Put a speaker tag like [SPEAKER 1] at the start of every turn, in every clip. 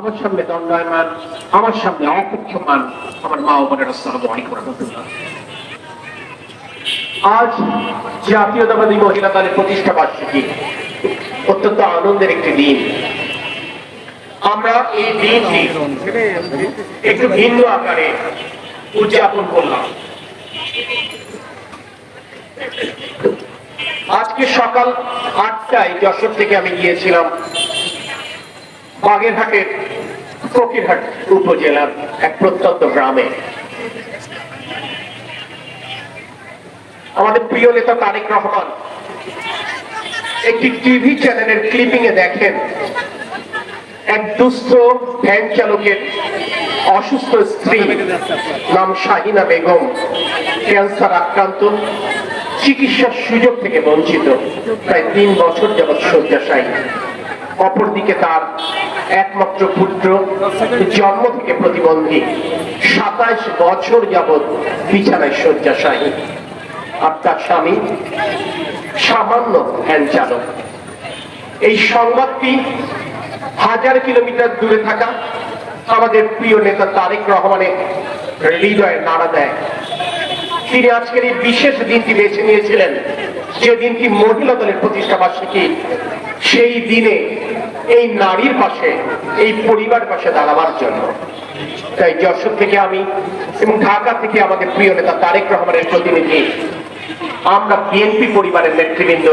[SPEAKER 1] আমার সামনে দণ্ডায়মান, আমার সামনে অপেক্ষমান, আমার মা ও বোনের আসসালামু আলাইকুম আজ জাতীয়তাবাদী মহিলা দলের প্রতিষ্ঠা বার্ষিকী, অত্যন্ত আনন্দের একটি দিন। আমরা এই দিনটি একটু ভিন্ন আকারে উদযাপন করলাম। আজকে সকাল আটটায় যশোর থেকে আমি গিয়েছিলাম বাগেরহাটের ফকিরহাট উপজেলার এক প্রত্যন্ত গ্রামে। আমাদের প্রিয় নেতা তারেক রহমান একটি টিভি চ্যানেলের ক্লিপিং এ দেখেন, এক দুস্থ ভ্যান চালকের অসুস্থ স্ত্রী নাম শাহিনা বেগম ক্যান্সার আক্রান্ত, চিকিৎসার সুযোগ থেকে বঞ্চিত। প্রায় তিন বছর যাবৎ শয্যাশায়ী। অপরদিকে তার একমাত্র পুত্র জন্ম থেকে প্রতিবন্ধী। সাতাইশ বছর যাবৎ বিছানায় শয্যাশায়ী। আর তার স্বামী সামান্য ভ্যান চালক। এই সংবাদটি হাজার কিলোমিটার দূরে থাকা আমাদের প্রিয় নেতা তারেক রহমানের হৃদয়ে নাড়া দেয়। তিনি আজকের এই বিশেষ দিনটি বেছে নিয়েছিলেন। যে দিনটি মহিলা দলের প্রতিষ্ঠা বার্ষিকী, সেই দিনে এই নারীর পাশে, এই পরিবার পাশে দাঁড়াবার জন্য। তাই যশোর থেকে আমি এবং ঢাকা থেকে আমাদের প্রিয় নেতা তারেক রহমানের প্রতিনিধি, আমরা বিএনপি পরিবারের নেতৃবৃন্দ,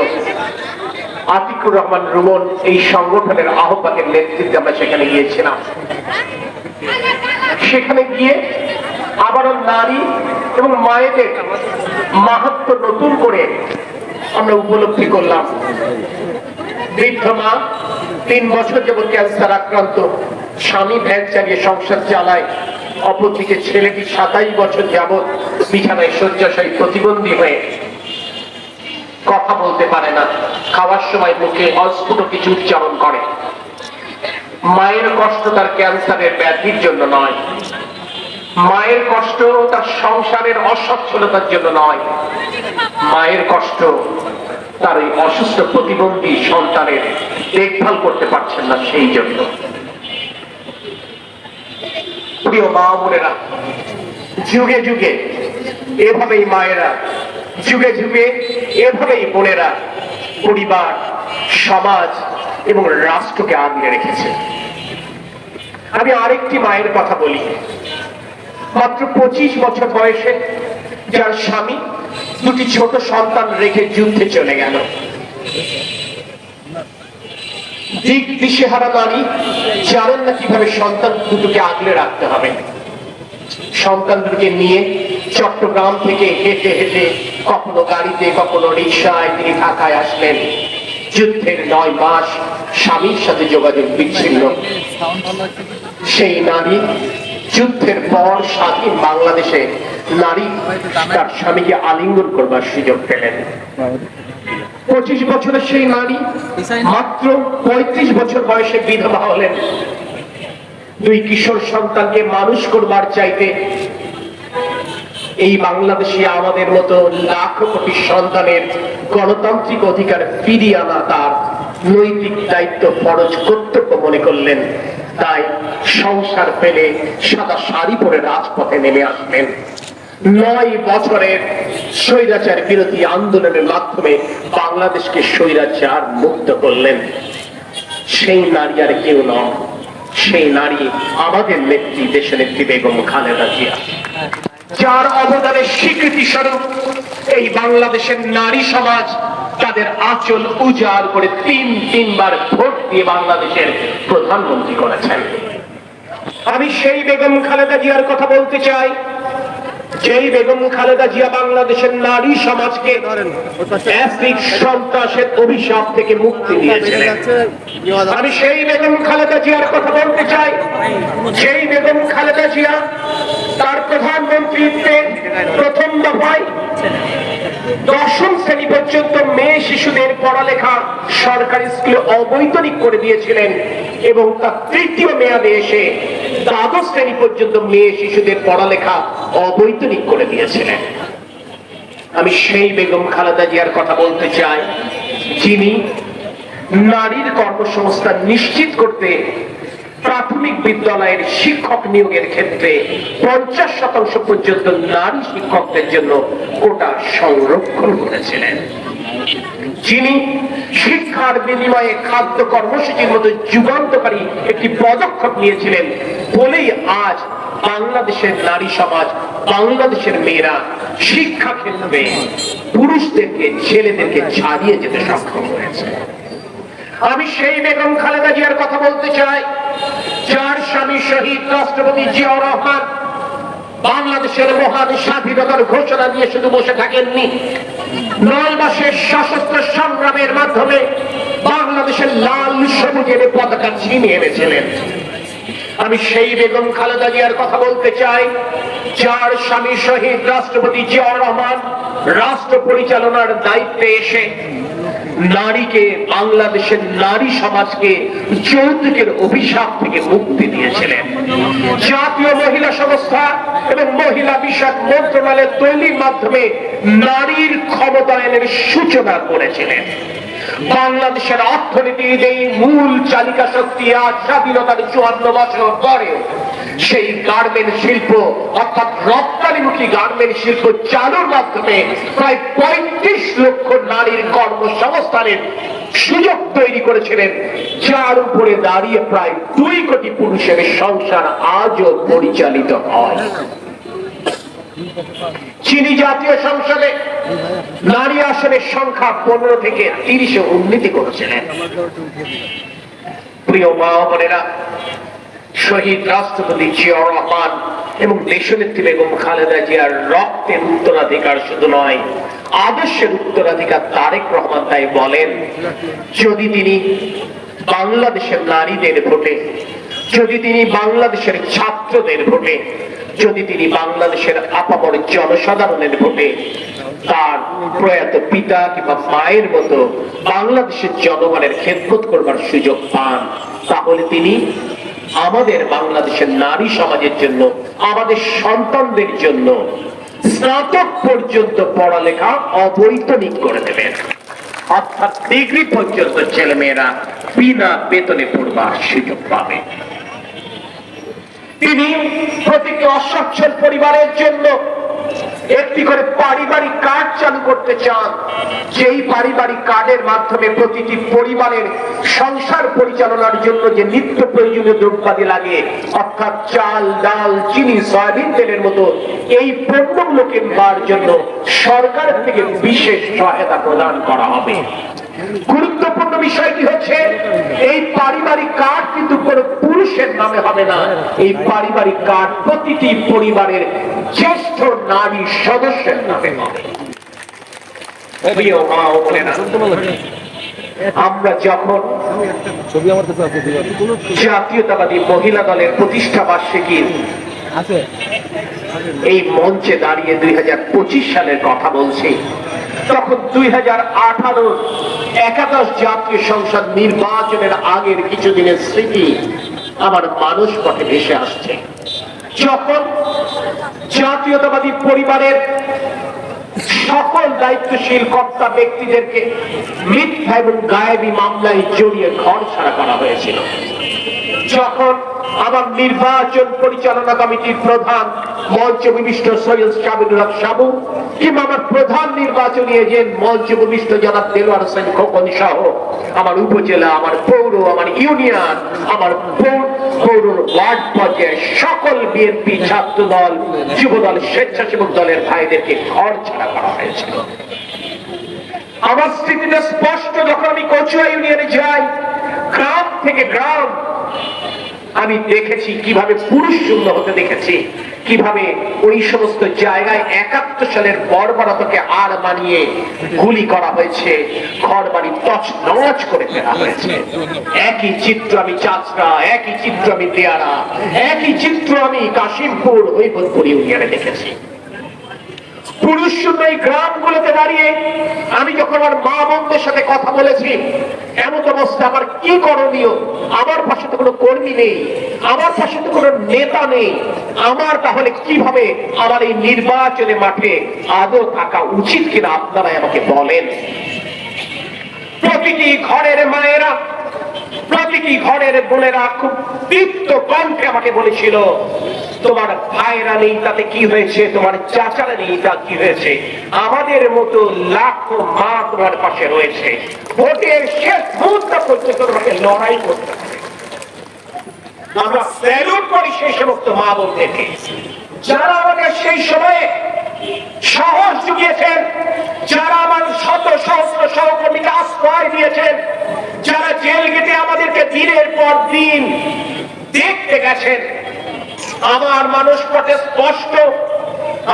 [SPEAKER 1] আতিকুর রহমান রুমন এই সংগঠনের আহ্বানের নেতৃত্বে আমরা সেখানে গিয়েছিলাম। সেখানে গিয়ে আবারও নারী এবং মায়েদের মাহাত্ম নতুন করে আমরা উপলব্ধি করলাম। বৃদ্ধ মা তিন বছর যাবৎ ক্যান্সার আক্রান্ত। স্বামী ভ্যান চালিয়ে সংসার চালায়। অপরদিকে ছেলেটি সাতাইশ বছর যাবৎ বিছানায় শয্যাশায়ী প্রতিবন্ধী হয়ে কথা বলতে পারে না। খাওয়ার সময় মুখে অস্ফুট কিছু উচ্চারণ করে। মায়ের কষ্ট তার ক্যান্সারের ব্যাধির জন্য নয়। মায়ের কষ্ট তার সংসারের অসচ্ছলতার জন্য নয়। মায়ের কষ্ট তার এই অসুস্থ প্রতিবন্ধী সন্তানের দেখভাল করতে পারছেন না সেই জন্য। প্রিয় মা বোনেরা, যুগে যুগে এভাবেই মায়েরা, যুগে যুগে এভাবেই বোনেরা পরিবার, সমাজ এবং রাষ্ট্রকে আগলে রেখেছে। আমি আরেকটি মায়ের কথা বলি। মাত্র পঁচিশ বছর বয়সে যার স্বামী দুটি ছোট সন্তান রেখে যুদ্ধে চলে গেল। দিক দিশেহারা নারী জানেন না কীভাবে সন্তান দুটোকে আগলে রাখতে হবে। সন্তান দুটোকে নিয়ে চট্টগ্রাম থেকে হেঁটে হেঁটে কখনো গাড়িতে, কখনো রিক্সায় তিনি ঢাকায় আসলেন। যুদ্ধের নয় মাস স্বামীর সাথে যোগাযোগ বিচ্ছিন্ন। সেই নারী যুদ্ধের পর স্বাধীন বাংলাদেশে নারী তার স্বামীকে আলিঙ্গন করবার সুযোগ পেলেন। পঁচিশ বছরের সেই নারী মাত্র পঁয়ত্রিশ বছর বয়সে বিধবা হলেন। দুই কিশোর সন্তানকে মানুষ করবার চাইতে এই বাংলাদেশে আমাদের মতো লাখ কোটি সন্তানের গণতান্ত্রিক অধিকার ফিরিয়ে আনা তার নৈতিক দায়িত্ব ফরজ কর্তব্য মনে করলেন। তাই সংসার পেলে সাদা শাড়ি পরে রাজপথে নেমে আসলেন নয় বছরের স্বৈরাচার বিরোধী আন্দোলনের মাধ্যমে বাংলাদেশকে স্বৈরাচার মুক্ত করলেন। সেই নারী আর কেউ নয় সেই নারী আমাদের নেত্রী, দেশের নেত্রী বেগম খালেদা জিয়া। যার অবদানের স্বীকৃতি স্বরূপ এই বাংলাদেশের নারী সমাজ তাদের আচল উজাড় করে তিন, তিনবার ভোট দিয়ে বাংলাদেশের প্রধানমন্ত্রী করেছেন। আমি সেই বেগম খালেদা জিয়ার কথা বলতে চাই। যেই বেগম খালেদা জিয়া বাংলাদেশের নারী সমাজকে সন্ত্রাসের অভিশাপ থেকে মুক্তি দিয়েছিলেন। আমি সেই বেগম খালেদা জিয়ার কথা বলতে চাই। সেই বেগম খালেদা জিয়া তার প্রধানমন্ত্রীত্বে প্রথম দফায় দশম শ্রেণি পর্যন্ত মেয়ে শিশুদের পড়ালেখা সরকারি স্কুলে অবৈতনিক করে দিয়েছিলেন এবং তার তৃতীয় মেয়াদে এসে দ্বাদশ শ্রেণি পর্যন্ত মেয়ে শিশুদের পড়ালেখা অবৈতনিক করে দিয়েছিলেন আমি সেই বেগম খালেদা জিয়ার কথা বলতে চাই, যিনি নারীর কর্মসংস্থান নিশ্চিত করতে প্রাথমিক বিদ্যালয়ের শিক্ষক নিয়োগের ক্ষেত্রে পঞ্চাশ শতাংশ পর্যন্ত নারী শিক্ষকদের জন্য কোটা সংরক্ষণ করেছিলেন। যিনি শিক্ষার বিনিময়ে খাদ্য কর্মসূচির মতো যুগান্তকারী একটি পদক্ষেপ নিয়েছিলেন বলেই আজ বাংলাদেশের নারী সমাজ, বাংলাদেশের মেয়েরা শিক্ষা ক্ষেত্রে পুরুষদেরকে, ছেলেদেরকে ছাড়িয়ে যেতে সক্ষম হয়েছে। আমি সেই বেগম খালেদা জিয়ার কথা বলতে চাই, যার স্বামী শহীদ রাষ্ট্রপতি জিয়াউর রহমান বাংলাদেশের মহান স্বাধীনতার ঘোষণা দিয়ে শুধু বসে থাকেননি, নয় মাসের সশস্ত্র সংগ্রামের মাধ্যমে বাংলাদেশের লাল, সবুজের পতাকা ছিনিয়ে এনেছিলেন। আমি সেই বেগম খালেদা জিয়ার কথা বলতে চাই, যার স্বামী শহীদ রাষ্ট্রপতি জিয়াউর রহমান রাষ্ট্র পরিচালনার দায়িত্বে এসে নারীকে, বাংলাদেশের নারী সমাজকে যৌতুকের অভিশাপ থেকে মুক্তি দিয়েছিলেন। জাতীয় মহিলা সংস্থা এবং মহিলা বিষয়ক মন্ত্রণালয় তৈরির মাধ্যমে নারীর ক্ষমতায়নের সূচনা করেছিলেন। বাংলাদেশের অর্থনীতির এই মূল চালিকা শক্তি আজ স্বাধীনতার চুয়ান্ন বছর পরেও সেই গার্মেন্ট শিল্প, অর্থাৎ রপ্তানিমুখী গার্মেন্ট শিল্প চালুর মাধ্যমে প্রায় পঁয়ত্রিশ লক্ষ নারীর কর্মসংস্থানের সুযোগ তৈরি করেছিলেন। যার উপরে দাঁড়িয়ে প্রায় দুই কোটি পুরুষের সংসার আজও পরিচালিত হয়। চিনি জাতীয় সংসদে নারী আসনের সংখ্যা পনেরো থেকে তিরিশে উন্নতি করেছিলেন। প্রিয় মা বোনেরা, শহীদ রাষ্ট্রপতি রহমান এবং দেশনেত্রী বেগম খালেদা জিয়ার রক্তের উত্তরাধিকার শুধু নয়, আদর্শের উত্তরাধিকার তারেক রহমান তাই বলেন, যদি তিনি বাংলাদেশের নারীদের ভোটে, যদি তিনি বাংলাদেশের ছাত্রদের ভোটে যদি তিনি বাংলাদেশের আপামর জনসাধারণের ভোটে তার প্রয়াত পিতা কিংবা মায়ের মতো বাংলাদেশের জনগণের খেদমত করবার সুযোগ পান, তাহলে তিনি আমাদের বাংলাদেশের নারী সমাজের জন্য, আমাদের সন্তানদের জন্য স্নাতক পর্যন্ত পড়ালেখা অবৈতনিক করে দেবেন। অর্থাৎ ডিগ্রি পর্যন্ত ছেলেমেয়েরা বিনা বেতনে পড়বার সুযোগ পাবে। তিনি প্রতিটি অসচ্ছল পরিবারের জন্য একটি করে পারিবারিক কার্ড চালু করতে চান। যেই পারিবারিক কার্ডের মাধ্যমে প্রতিটি পরিবারের সংসার পরিচালনার জন্য যে নিত্য প্রয়োজনীয় দ্রব্যাদি লাগে, অর্থাৎ চাল, ডাল, চিনি, সয়াবিন তেলের মতো, এই পণ্যগুলো কিনবার জন্য সরকারের থেকে বিশেষ সহায়তা প্রদান করা হবে। গুরুত্বপূর্ণ বিষয়টি হচ্ছে এই পারিবারিক কার্ড কিন্তু কোনো পুরুষের নামে হবে না। এই পারিবারিক কার্ড প্রতিটি পরিবারের জ্যেষ্ঠ নারী সদস্যের নামে হবে। আমরা যখন
[SPEAKER 2] ছবি আমার কাছে আছে
[SPEAKER 1] জাতীয়তাবাদী মহিলা দলের প্রতিষ্ঠা বার্ষিকীর
[SPEAKER 2] আছে।
[SPEAKER 1] এই মঞ্চে দাঁড়িয়ে দুই হাজার পঁচিশ সালের কথা বলছি তখন দুই হাজার আঠারোর একাদশ জাতীয় সংসদ নির্বাচনের আগের কিছুদিনের স্মৃতি আমার মানুষ পথে ভেসে আসছে। যখন জাতীয়তাবাদী পরিবারের সকল দায়িত্বশীল কর্তা ব্যক্তিদেরকে মিথ্যা এবং গায়েবী মামলায় জড়িয়ে ঘর ছাড়া করা হয়েছিল, যখন আমার নির্বাচন পরিচালনা কমিটির প্রধান মঞ্চ বিশিষ্ট সৈয়দ সাবিনুল হক সাবু কিংবা আমার প্রধান নির্বাচনী এজেন্ট মঞ্চ বিশিষ্ট জনাব দেলোয়ার হোসেন খোকন সহ। আমার উপজেলা, আমার পৌর, আমার ইউনিয়ন, আমার পৌর ওয়ার্ড পর্যায়ে সকল বিএনপি ছাত্র দল যুব দল স্বেচ্ছাসেবক দলের ভাইদেরকে ঘর ছাড়া করা হয়েছিল। আমার স্মৃতিতে স্পষ্ট যখন আমি কচুয়া ইউনিয়নে যাই, গ্রাম থেকে গ্রাম আমি দেখেছি কীভাবে পুরুষ শূন্য হতে দেখেছি, কীভাবে ওই সমস্ত জায়গায় একাত্তর সালের বর্বরতাকে আর মানিয়ে গুলি করা হয়েছে ঘর বাড়ি তছ নচ করে ফেলা হয়েছে। একই চিত্র আমি চাচরা একই চিত্র আমি দেয়ারা, একই চিত্র আমি কাশিমপুর, হৈবতপুর ইউনিয়নে দেখেছি। পুরুষ সাথে কথা বলেছি করণীয়? পাশে তো কোনো কর্মী নেই, আমার পাশে তো কোনো নেতা নেই। আমার তাহলে কীভাবে আমার এই নির্বাচনে মাঠে আদৌ থাকা উচিত কিনা আপনারাই আমাকে বলেন। প্রতিটি ঘরের মায়েরা প্রতিটি ঘরের বোনেরা খুব দীপ্ত কণ্ঠে আমাকে বলেছিল, তোমার ভাইরা নেই, তাতে কি হয়েছে? তোমার চাচারা নেই, তা কি হয়েছে? আমাদের মতো লাখো মা তোমার পাশে রয়েছে। ভোটের শেষ মুহূর্ত পর্যন্ত তোমাকে লড়াই করতে আমরা স্যালুট করি সেই সমস্ত মা বোনদেরকে যারা আমাদের সেই সময়ে সাহস জুগিয়েছেন যারা আমার শত সহস্র সহকর্মীকে আশ্রয় দিয়েছেন, যারা জেল গেটে আমাদেরকে দিনের পর দিন দেখতে গেছেন। আমার মানুষ পথে স্পষ্ট,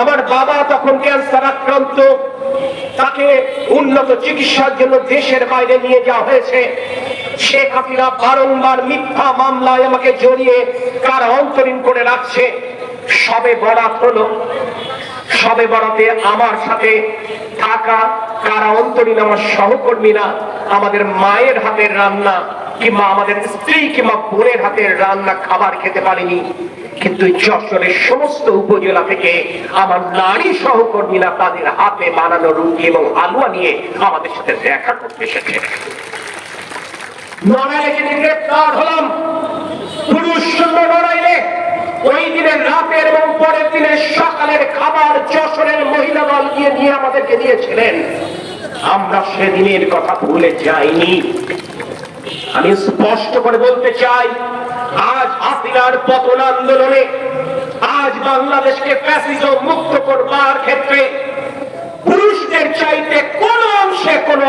[SPEAKER 1] আমার বাবা তখন ক্যান্সার আক্রান্ত, তাকে উন্নত চিকিৎসার জন্য দেশের বাইরে নিয়ে যাওয়া হয়েছে। শেখ হাসিনা বারংবার মিথ্যা মামলায় আমাকে জড়িয়ে কারা অন্তরীণ করে রাখছে। সবে বরাত হলো। সবে বরাতে আমার সাথে থাকা কারা অন্তরীণ আমার সহকর্মীরা, আমাদের মায়ের হাতের রান্না কিংবা আমাদের স্ত্রী কিংবা বোনের হাতের রান্না খাবার খেতে পারিনি। কিন্তু যশোরের সমস্ত উপজেলা থেকে আমার নারী সহকর্মীরা তাদের হাতে বানানো রুটি এবং আলুয়া নিয়ে আমাদের সাথে দেখা করতে এসেছে। যদি গ্রেপ্তার হলাম। পুরুষ রাতের এবং পরের দিনের সকালের খাবার যশোরের মহিলা দল গিয়ে নিয়ে আমাদেরকে দিয়েছিলেন। আমরা সেদিনের কথা ভুলে যাইনি। আমি স্পষ্ট করে বলতে চাই, আজ হাসিনার পতন আন্দোলনে, আজ বাংলাদেশকে ফ্যাসিজম মুক্ত করবার ক্ষেত্রে পুরুষদের চাইতে কোন অংশে কোন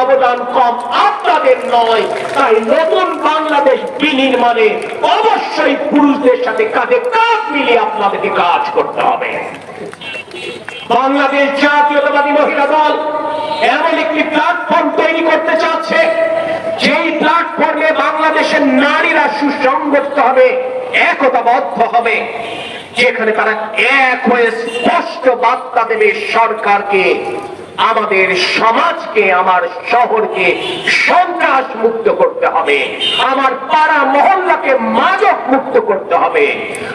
[SPEAKER 1] অবদান কম আপনাদের নয়। তাই নতুন বাংলাদেশ বিনির্মাণে অবশ্যই পুরুষদের সাথে কাঁধে কাঁধ মিলিয়ে আপনাদেরকে কাজ করতে হবে। বাংলাদেশ জাতীয়তাবাদী মহিলা দল এমন একটি প্ল্যাটফর্ম তৈরি করতে চাচ্ছে, যেই প্ল্যাটফর্মে বাংলাদেশের নারীরা সুসংগঠিত হবে, একতাবদ্ধ হবে। যেখানে তারা এক হয়ে স্পষ্ট বার্তা দেবে সরকারকে, আমাদের সমাজকে, আমার শহরকে সন্ত্রাস মুক্ত করতে হবে। আমার পাড়া মহল্লাকে মাদক মুক্ত করতে হবে।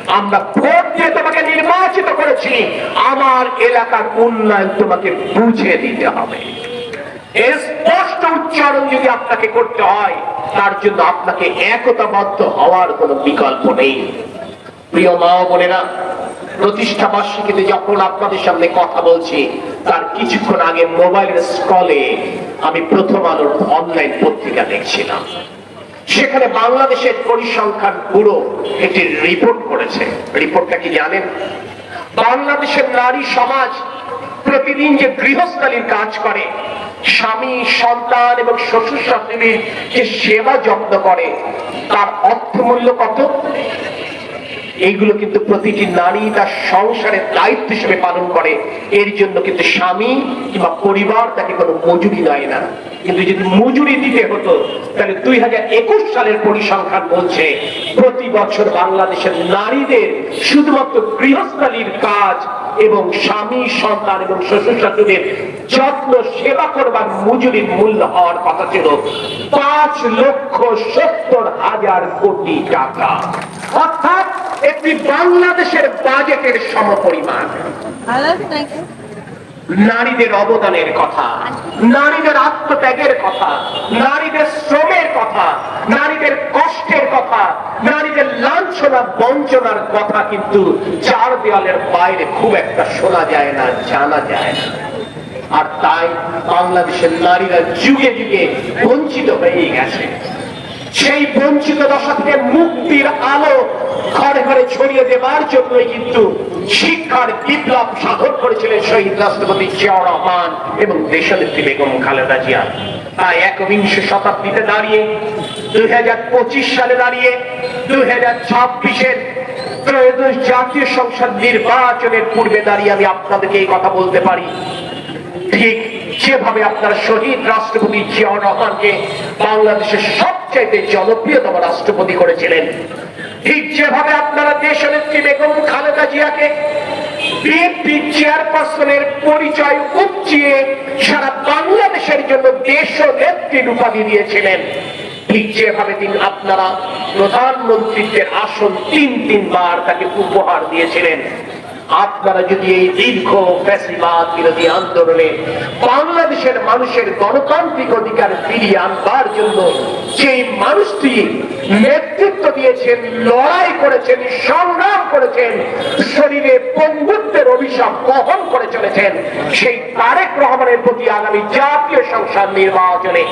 [SPEAKER 1] আমরা ভোট দিয়ে তোমাকে নির্বাচিত করেছি। আমার এলাকার উন্নয়ন তোমাকে বুঝে দিতে হবে। স্পষ্ট উচ্চারণ যদি আপনাকে করতে হয়, তার জন্য আপনাকে একতাবদ্ধ হওয়ার কোনো বিকল্প নেই। প্রিয় মা বোনেরা, প্রতিষ্ঠা বার্ষিকীতে যখন আপনাদের সামনে কথা বলছি, তার কিছুক্ষণ আগে মোবাইলের স্ক্রলে আমি প্রথম আলোর অনলাইন পত্রিকা দেখছিলাম। সেখানে বাংলাদেশের পরিসংখ্যান ব্যুরো একটি রিপোর্ট করেছে। রিপোর্টটা কি জানেন? বাংলাদেশের নারী সমাজ প্রতিদিন যে গৃহস্থালীর কাজ করে, স্বামী, সন্তান এবং শ্বশুর শাশুড়ির যে সেবা যত্ন করে, তার অর্থমূল্য কত? এইগুলো কিন্তু প্রতিটি নারী তার সংসারের দায়িত্ব হিসেবে পালন করে। এর জন্য কিন্তু স্বামী কিংবা পরিবার তাকে কোনো মজুরি দেয় না। কিন্তু যদি মজুরি দিতে হতো, তাহলে দুই হাজার একুশ সালের পরিসংখ্যান বলছে, প্রতি বছর বাংলাদেশের নারীদের শুধুমাত্র গৃহস্থালীর কাজ এবং স্বামী সন্তান এবং শ্বশুর শাশুড়ির যত্ন সেবা করবার মজুরির মূল্য হওয়ার কথা ছিল পাঁচ লক্ষ সত্তর হাজার কোটি টাকা অর্থাৎ একটি বাংলাদেশের বাজেটের সমপরিমাণ
[SPEAKER 3] thank you.
[SPEAKER 1] নারীদের অবদানের কথা নারীদের আত্মত্যাগের কথা নারীদের শ্রমের কথা নারীদের কষ্টের কথা নারীদের লাঞ্ছনা, বঞ্চনার কথা কিন্তু চার দেওয়ালের বাইরে খুব একটা শোনা যায় না, জানা যায় না। আর তাই বাংলাদেশের নারীরা যুগে যুগে বঞ্চিত হয়ে গেছে। সেই বঞ্চিত দশা থেকে মুক্তির আলো ঘরে ঘরে ছড়িয়ে দেবার জন্যই কিন্তু শিক্ষার বিপ্লব সাধন করেছিলেন শহীদ রাষ্ট্রপতি জিয়াউর রহমান এবং দেশনেত্রী বেগম খালেদা জিয়া। তাই একবিংশ শতাব্দীতে দাঁড়িয়ে, দুই হাজার পঁচিশ সালে দাঁড়িয়ে, দুই হাজার ছাব্বিশের ত্রয়োদশ জাতীয় সংসদ নির্বাচনের পূর্বে দাঁড়িয়ে আমি আপনাদেরকে এই কথা বলতে পারি। ঠিক যেভাবে আপনারা শহীদ রাষ্ট্রপতি জিয়াউর রহমানকে বাংলাদেশের সবচাইতে জনপ্রিয়তম রাষ্ট্রপতি করেছিলেন, ঠিক যেভাবে আপনারা দেশনেত্রী বেগম খালেদা জিয়াকে পরিচয় উপচিয়ে সারা বাংলাদেশের জন্য দেশ নেত্রীর উপাধি দিয়েছিলেন, ঠিক যেভাবে তিনি আপনারা প্রধানমন্ত্রীদের আসন তিন তিনবার তাকে উপহার দিয়েছিলেন। আপনারা যদি এই দীর্ঘ ফ্যাসিবাদ বিরোধী আন্দোলনে বাংলাদেশের মানুষের গণতান্ত্রিক অধিকার ফিরিয়ে আনবার জন্য সেই মানুষটি নেতৃত্ব দিয়েছেন, লড়াই করেছেন, সংগ্রাম করেছেন, শরীরে বন্ধুত্বের অভিশাপ বহন করে চলেছেন। সেই তারেক রহমানের প্রতি আগামী জাতীয় সংসদ নির্বাচনে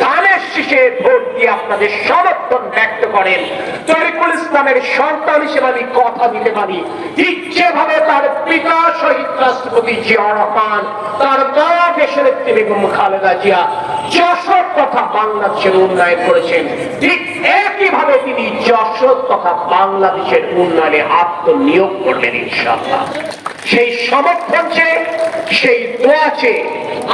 [SPEAKER 1] ধানের শীষে ভোট দিয়ে আপনাদের সমর্থন ব্যক্ত করেন। তরিকুল ইসলামের সন্তান হিসেবে আমি কথা দিতে পারি। ঠিক যেভাবে তার পিতা শহীদ রাষ্ট্রপতি জিয়া রহমান, তার মা দেশের একটি বেগম খালেদা জিয়া যশোর তথা বাংলাদেশের উন্নয়ন করেছেন, ঠিক একইভাবে তিনি যশোর তথা বাংলাদেশের উন্নয়নে আত্মনিয়োগ করলেন ইনশাআল্লাহ। সেই সমর্থন চেয়ে, সেই দোয়া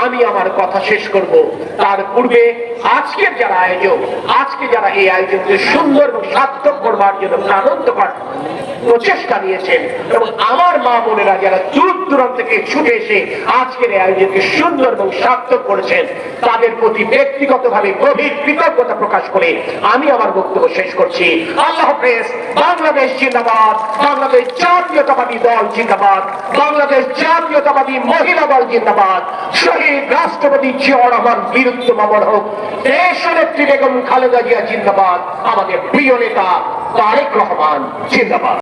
[SPEAKER 1] আমি আমার কথা শেষ করব। তার পূর্বে আজকের যারা আয়োজক, আজকে যারা এই আয়োজনকে সুন্দর এবং সার্থক করবার জন্য প্রাণন্তকর প্রচেষ্টা নিয়েছেন। এবং আমার মা বোনেরা যারা দূর দূরান্ত থেকে ছুটে এসে আজকের আয়োজনকে সুন্দর এবং সার্থক করেছেন, তাদের প্রতি ব্যক্তিগতভাবে গভীর কৃতজ্ঞতা প্রকাশ করে আমি আমার বক্তব্য শেষ করছি। আল্লাহ হাফেজ, বাংলাদেশ জিন্দাবাদ, বাংলাদেশ জাতীয়তাবাদী দল জিন্দাবাদ, বাংলাদেশ জাতীয়তাবাদী মহিলা দল জিন্দাবাদ। শহীদ রাষ্ট্রপতি জিয়া রহমান বীরত্ব মামল হোক, দেশ নেত্রী বেগম খালেদা জিয়া জিন্দাবাদ, আমাদের প্রিয় নেতা তারেক রহমান জিন্দাবাদ।